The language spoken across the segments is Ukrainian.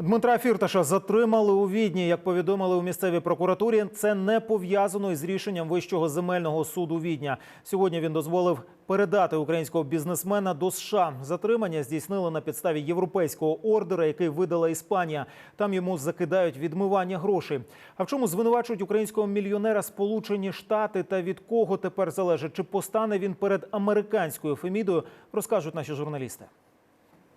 Дмитра Фірташа затримали у Відні. Як повідомили у місцевій прокуратурі, це не пов'язано із рішенням Вищого земельного суду Відня. Сьогодні він дозволив передати українського бізнесмена до США. Затримання здійснили на підставі європейського ордера, який видала Іспанія. Там йому закидають відмивання грошей. А в чому звинувачують українського мільйонера Сполучені Штати та від кого тепер залежить, чи постане він перед американською Фемідою, розкажуть наші журналісти.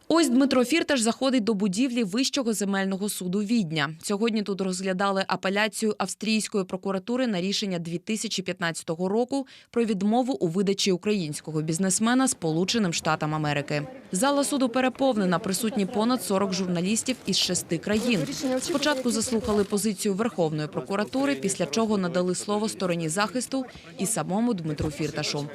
Ось Дмитро Фірташ заходить до будівлі Вищого земельного суду Відня. Сьогодні тут розглядали апеляцію австрійської прокуратури на рішення 2015 року про відмову у видачі українського бізнесмена Сполученим Штатам Америки. Зала суду переповнена, присутні понад 40 журналістів із шести країн. Спочатку заслухали позицію Верховної прокуратури, після чого надали слово стороні захисту і самому Дмитру Фірташу.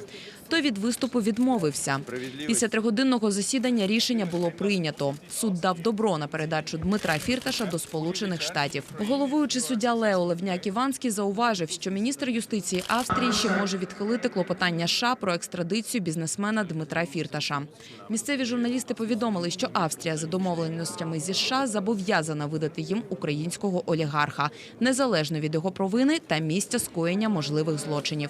Той від виступу відмовився. Після тригодинного засідання рішення було прийнято. Суд дав добро на передачу Дмитра Фірташа до Сполучених Штатів. Головуючий суддя Лео Левняк Іванський зауважив, що міністр юстиції Австрії ще може відхилити клопотання США про екстрадицію бізнесмена Дмитра Фірташа. Місцеві журналісти повідомили, що Австрія за домовленостями зі США зобов'язана видати їм українського олігарха, незалежно від його провини та місця скоєння можливих злочинів.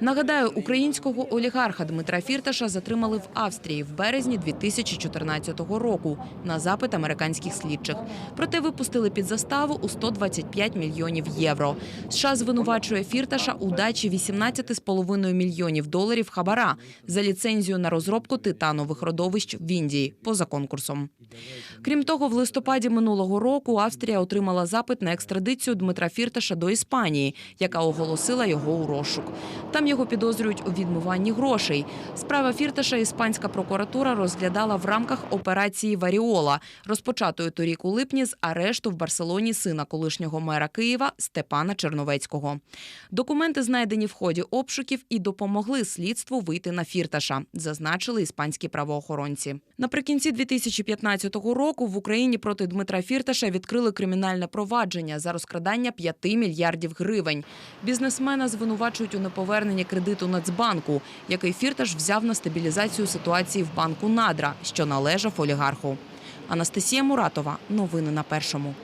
Нагадаю, українського олігарха Дмитра Фірташа затримали в Австрії в березні 2014 року на запит американських слідчих. Проте випустили під заставу у 125 мільйонів євро. США звинувачує Фірташа у дачі 18,5 мільйонів доларів хабара за ліцензію на розробку титанових родовищ в Індії поза конкурсом. Крім того, в листопаді минулого року Австрія отримала запит на екстрадицію Дмитра Фірташа до Іспанії, яка оголосила його у розшук. Там його підозрюють у відмиванні грошей. Справа Фірташа іспанська прокуратура розглядала в рамках операції Варіола, розпочатої торік у липні з арешту в Барселоні сина колишнього мера Києва Степана Черновецького. Документи знайдені в ході обшуків і допомогли слідству вийти на Фірташа, зазначили іспанські правоохоронці. Наприкінці 2015 року в Україні проти Дмитра Фірташа відкрили кримінальне провадження за розкрадання 5 мільярдів гривень. Бізнесмена звинувачують у неповерненні кредиту Нацбанку, який Фірташ взяв на стабілізацію ситуації в банку Надра, що належав олігарху. Анастасія Муратова. Новини на першому.